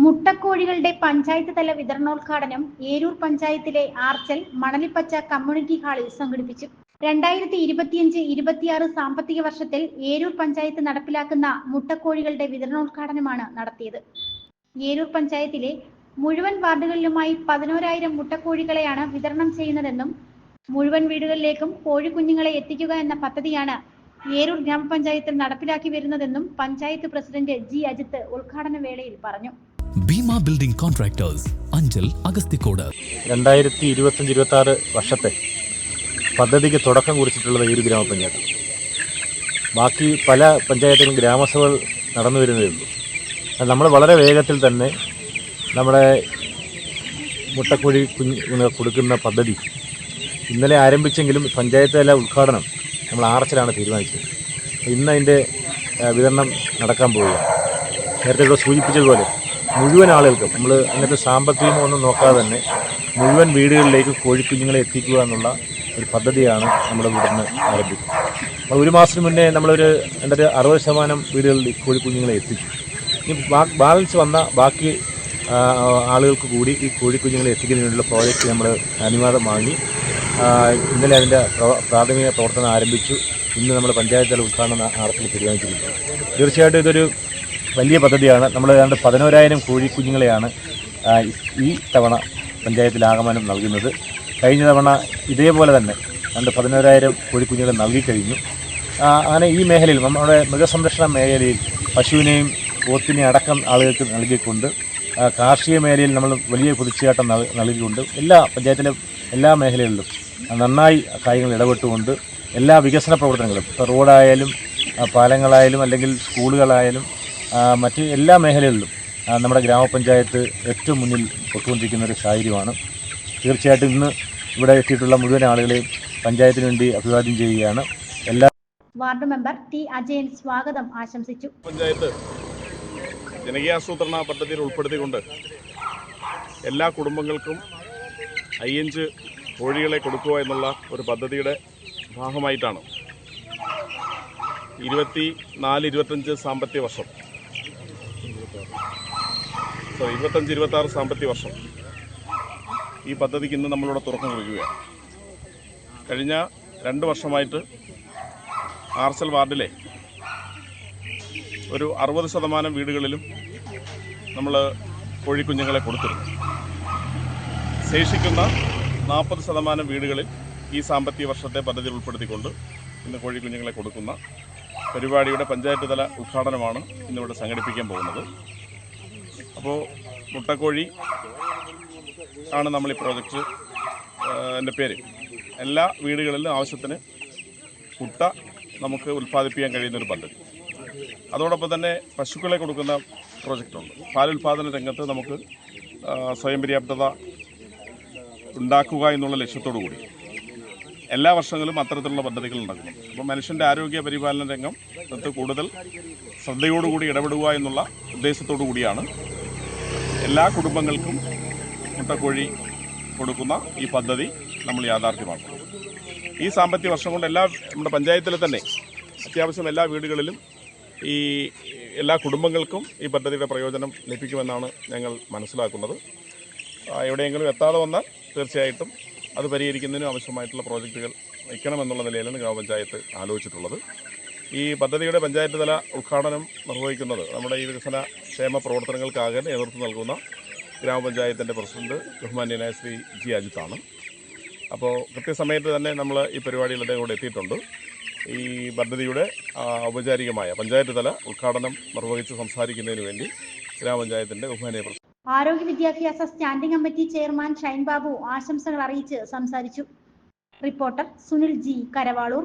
മുട്ടക്കോഴികളുടെ പഞ്ചായത്ത് തല വിതരണോദ്ഘാടനം ഏരൂർ പഞ്ചായത്തിലെ ആർച്ചൽ മണലിപ്പച്ച കമ്മ്യൂണിറ്റി ഹാളിൽ സംഘടിപ്പിച്ചു. രണ്ടായിരത്തി ഇരുപത്തിയഞ്ച് ഇരുപത്തിയാറ് സാമ്പത്തിക വർഷത്തിൽ ഏരൂർ പഞ്ചായത്ത് നടപ്പിലാക്കുന്ന മുട്ടക്കോഴികളുടെ വിതരണോദ്ഘാടനമാണ് നടത്തിയത്. ഏരൂർ പഞ്ചായത്തിലെ മുഴുവൻ വാർഡുകളിലുമായി പതിനോരായിരം മുട്ടക്കോഴികളെയാണ് വിതരണം ചെയ്യുന്നതെന്നും മുഴുവൻ വീടുകളിലേക്കും കോഴിക്കുഞ്ഞുങ്ങളെ എത്തിക്കുക എന്ന പദ്ധതിയാണ് ഏരൂർ ഗ്രാമപഞ്ചായത്തിൽ നടപ്പിലാക്കി വരുന്നതെന്നും പഞ്ചായത്ത് പ്രസിഡന്റ് ജി അജിത്ത് ഉദ്ഘാടന വേളയിൽ പറഞ്ഞു. ഭീമ ബിൽഡിംഗ് കോൺട്രാക്ടേഴ്സ് അഞ്ചൽ അഗസ്തിക്കോട് രണ്ടായിരത്തി ഇരുപത്തഞ്ച് ഇരുപത്തി ആറ് വർഷത്തെ പദ്ധതിക്ക് തുടക്കം കുറിച്ചിട്ടുള്ളത് ഈ ഒരു ഗ്രാമപഞ്ചായത്ത്. ബാക്കി പല പഞ്ചായത്തിലും ഗ്രാമസഭകൾ നടന്നു വരുന്നതേ ഉള്ളൂ. നമ്മൾ വളരെ വേഗത്തിൽ തന്നെ നമ്മുടെ മുട്ടക്കുഴി കുഞ്ഞ് കൊടുക്കുന്ന പദ്ധതി ഇന്നലെ ആരംഭിച്ചെങ്കിലും പഞ്ചായത്ത് തല ഉദ്ഘാടനം നമ്മൾ ആർച്ചിലാണ് തീരുമാനിച്ചത്. ഇന്ന് അതിന്റെ വിതരണം നടക്കാൻ പോവുക നേരത്തെ ഇവിടെ സൂചിപ്പിച്ചതുപോലെ മുഴുവൻ ആളുകൾക്കും നമ്മൾ അങ്ങനത്തെ സാമ്പത്തികമോ ഒന്നും നോക്കാതെ തന്നെ മുഴുവൻ വീടുകളിലേക്ക് കോഴിക്കുഞ്ഞുങ്ങളെ എത്തിക്കുക എന്നുള്ള ഒരു പദ്ധതിയാണ് നമ്മുടെ ഇവിടുന്ന് ആരംഭിക്കുന്നത്. നമ്മൾ ഒരു മാസത്തിന് മുന്നേ നമ്മളൊരു എന്റെ ഒരു അറുപത് ശതമാനം വീടുകളിൽ കോഴിക്കുഞ്ഞുങ്ങളെ എത്തിച്ചു. ഇനി ബാലൻസ് വന്ന ബാക്കി ആളുകൾക്ക് കൂടി ഈ കോഴിക്കുഞ്ഞുങ്ങളെ എത്തിക്കുന്നതിന് വേണ്ടിയുള്ള പ്രോജക്റ്റ് നമ്മൾ അനുവാദം വാങ്ങി ഇന്നലെ അതിന്റെ പ്രാഥമിക പ്രവർത്തനം ആരംഭിച്ചു. ഇന്ന് നമ്മൾ പഞ്ചായത്തുകൾ ഉദ്ഘാടനം നടത്തി തീരുമാനിച്ചിരിക്കുന്നു. തീർച്ചയായിട്ടും ഇതൊരു വലിയ പദ്ധതിയാണ്. നമ്മൾ ഏതാണ്ട് പതിനോരായിരം കോഴിക്കുഞ്ഞുങ്ങളെയാണ് ഈ തവണ പഞ്ചായത്തിൽ ആഗമനം നൽകുന്നത്. കഴിഞ്ഞ തവണ ഇതേപോലെ തന്നെ രണ്ട് പതിനോരായിരം കോഴിക്കുഞ്ഞുങ്ങളെ നൽകിക്കഴിഞ്ഞു. അങ്ങനെ ഈ മേഖലയിൽ നമ്മുടെ മൃഗസംരക്ഷണ മേഖലയിൽ പശുവിനെയും പോത്തിനെയും അടക്കം ആളുകൾക്ക് നൽകിക്കൊണ്ട് കാർഷിക മേഖലയിൽ നമ്മൾ വലിയ കുതിച്ചുചാട്ടം നൽ- നൽകിക്കൊണ്ട് എല്ലാ പഞ്ചായത്തിലെ എല്ലാ മേഖലകളിലും നന്നായി കാര്യങ്ങൾ ഇടപെട്ടുകൊണ്ട് എല്ലാ വികസന പ്രവർത്തനങ്ങളും ഇപ്പോൾ റോഡായാലും പാലങ്ങളായാലും അല്ലെങ്കിൽ സ്കൂളുകളായാലും മറ്റ് എല്ലാ മേഖലകളിലും നമ്മുടെ ഗ്രാമപഞ്ചായത്ത് ഏറ്റവും മുന്നിൽ പൊട്ടുകൊണ്ടിരിക്കുന്ന ഒരു സാഹചര്യമാണ്. തീർച്ചയായിട്ടും ഇന്ന് ഇവിടെ എത്തിയിട്ടുള്ള മുഴുവൻ ആളുകളെയും പഞ്ചായത്തിന് വേണ്ടി അഭിവാദ്യം ചെയ്യുകയാണ്. എല്ലാ വാർഡ് മെമ്പർ ടി അജയൻ സ്വാഗതം ആശംസിച്ചു. പഞ്ചായത്ത് ജനകീയാസൂത്രണ പദ്ധതിയിൽ ഉൾപ്പെടുത്തിക്കൊണ്ട് എല്ലാ കുടുംബങ്ങൾക്കും അയ്യഞ്ച് കോഴികളെ കൊടുക്കുക എന്നുള്ള ഒരു പദ്ധതിയുടെ ഭാഗമായിട്ടാണ്. ഇരുപത്തി നാല് ഇരുപത്തഞ്ച് സാമ്പത്തിക വർഷം സോറി ഇരുപത്തഞ്ച് ഇരുപത്തി ആറ് സാമ്പത്തിക വർഷം. ഈ പദ്ധതിക്ക് ഇന്ന് നമ്മളിവിടെ തുറക്കം കുറിക്കുകയാണ്. കഴിഞ്ഞ രണ്ട് വർഷമായിട്ട് ആർസൽ വാർഡിലെ ഒരു അറുപത് ശതമാനം വീടുകളിലും നമ്മൾ കോഴിക്കുഞ്ഞുങ്ങളെ കൊടുത്തിരുന്നു. ശേഷിക്കുന്ന നാൽപ്പത് ശതമാനം വീടുകളിൽ ഈ സാമ്പത്തിക വർഷത്തെ പദ്ധതി ഉൾപ്പെടുത്തിക്കൊണ്ട് ഇന്ന് കോഴിക്കുഞ്ഞുങ്ങളെ കൊടുക്കുന്ന പരിപാടിയുടെ പഞ്ചായത്ത് തല ഉദ്ഘാടനമാണ് ഇന്നിവിടെ സംഘടിപ്പിക്കാൻ പോകുന്നത്. അപ്പോൾ മുട്ടക്കോഴി ആണ് നമ്മൾ ഈ പ്രോജക്റ്റ് എന്റെ പേര്. എല്ലാ വീടുകളിലും ആവശ്യത്തിന് മുട്ട നമുക്ക് ഉൽപ്പാദിപ്പിക്കാൻ കഴിയുന്നൊരു പദ്ധതി. അതോടൊപ്പം തന്നെ പശുക്കളെ കൊടുക്കുന്ന പ്രോജക്റ്റുണ്ട്. പാലുൽപാദന രംഗത്ത് നമുക്ക് സ്വയം പര്യാപ്തത ഉണ്ടാക്കുക എന്നുള്ള ലക്ഷ്യത്തോടു കൂടി. എല്ലാ വർഷങ്ങളിലും അത്തരത്തിലുള്ള പദ്ധതികൾ ഉണ്ടാക്കുന്നു അപ്പോൾ മനുഷ്യന്റെ ആരോഗ്യ പരിപാലന രംഗം അത് കൂടുതൽ ശ്രദ്ധയോടുകൂടി ഇടപെടുക എന്നുള്ള ഉദ്ദേശത്തോടു കൂടിയാണ് എല്ലാ കുടുംബങ്ങൾക്കും മുട്ടക്കോഴി കൊടുക്കുന്ന ഈ പദ്ധതി നമ്മൾ യാഥാർത്ഥ്യമാക്കും. ഈ സാമ്പത്തിക വർഷം കൊണ്ട് എല്ലാ നമ്മുടെ പഞ്ചായത്തിൽ തന്നെ അത്യാവശ്യം എല്ലാ വീടുകളിലും ഈ എല്ലാ കുടുംബങ്ങൾക്കും ഈ പദ്ധതിയുടെ പ്രയോജനം ലഭിക്കുമെന്നാണ് ഞങ്ങൾ മനസ്സിലാക്കുന്നത്. എവിടെയെങ്കിലും എത്താതെ വന്നാൽ തീർച്ചയായിട്ടും അത് പരിഹരിക്കുന്നതിനും ആവശ്യമായിട്ടുള്ള പ്രോജക്റ്റുകൾ വയ്ക്കണമെന്നുള്ള നിലയിലാണ് ഗ്രാമപഞ്ചായത്ത് ആലോചിച്ചിട്ടുള്ളത്. ഈ പദ്ധതിയുടെ പഞ്ചായത്ത് തല ഉദ്ഘാടനം നിർവഹിക്കുന്നത് നമ്മുടെ ഈ വികസന ക്ഷേമ പ്രവർത്തനങ്ങൾക്കാകെ നേതൃത്വം നൽകുന്ന ഗ്രാമപഞ്ചായത്തിന്റെ പ്രസിഡന്റ് ബഹുമാന്യനായ ശ്രീ ജി അജിത്താണ്. അപ്പോൾ കൃത്യസമയത്ത് തന്നെ നമ്മൾ ഈ പരിപാടിയിലൂടെ കൂടെ എത്തിയിട്ടുണ്ട്. ഈ പദ്ധതിയുടെ ഔപചാരികമായ പഞ്ചായത്ത് തല ഉദ്ഘാടനം നിർവഹിച്ച് സംസാരിക്കുന്നതിന് വേണ്ടി ഗ്രാമപഞ്ചായത്തിന്റെ ബഹുമാനീയ ആരോഗ്യ വിദ്യാഭ്യാസ standing committee chairman Shine Babu ആശംസകൾ അറിയിച്ച് സംസാരിച്ചു. Reporter Sunil G Karavaloor.